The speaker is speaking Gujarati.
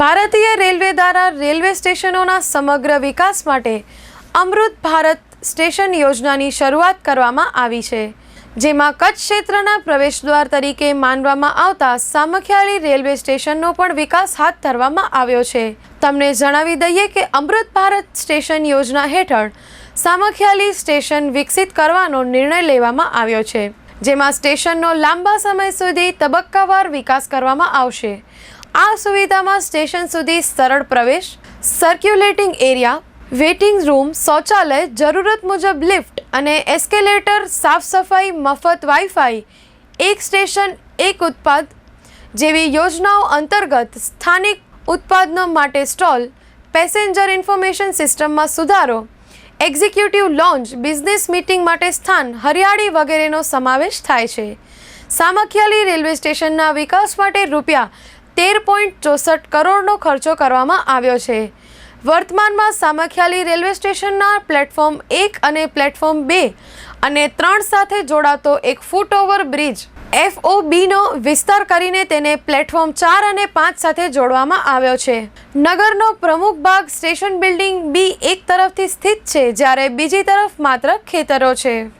ભારતીય રેલવે દ્વારા રેલવે સ્ટેશનોના સમગ્ર વિકાસ માટે અમૃત ભારત સ્ટેશન યોજનાની શરૂઆત કરવામાં આવી છે, જેમાં કચ્છ ક્ષેત્રના પ્રવેશદ્વાર તરીકે માનવામાં આવતા સામખિયાળી રેલવે સ્ટેશનનો પણ વિકાસ હાથ ધરવામાં આવ્યો છે. તમને જણાવી દઈએ કે અમૃત ભારત સ્ટેશન યોજના હેઠળ સામખિયાળી સ્ટેશન વિકસિત કરવાનો નિર્ણય લેવામાં આવ્યો છે, જેમાં સ્ટેશનનો લાંબા સમય સુધી તબક્કાવાર વિકાસ કરવામાં આવશે. આ સુવિધામાં સ્ટેશન સુધી સરળ પ્રવેશ સર્ક્યુલેટિંગ એરિયા વેઇટિંગ રૂમ શૌચાલય, જરૂરત મુજબ લિફ્ટ અને એસ્કેલેટર સાફ સફાઈ, મફત વાઈફાઈ એક સ્ટેશન, એક ઉત્પાદ જેવી યોજનાઓ અંતર્ગત સ્થાનિક ઉત્પાદનો માટે સ્ટોલ, પેસેન્જર ઇન્ફોર્મેશન સિસ્ટમમાં સુધારો એક્ઝિક્યુટિવ લોન્ચ બિઝનેસ મીટિંગ માટે સ્થાન, હરિયાળી વગેરેનો સમાવેશ થાય છે. સામખિયાલી રેલવે સ્ટેશનના વિકાસ માટે રૂપિયા તેર પોઈન્ટ ચોસઠ કરોડનો ખર્ચો કરવામાં આવ્યો છે. વર્તમાનમાં સામખ્યાલી રેલવે સ્ટેશનના પ્લેટફોર્મ એક અને પ્લેટફોર્મ બે અને ત્રણ સાથે જોડાતો એક ફૂટ ઓવર બ્રિજ એફઓબીનો વિસ્તાર કરીને તેને પ્લેટફોર્મ ચાર અને પાંચ સાથે જોડવામાં આવ્યો છે. નગરનો પ્રમુખ ભાગ સ્ટેશન બિલ્ડિંગ બી એક તરફથી સ્થિત છે, જ્યારે બીજી તરફ માત્ર ખેતરો છે.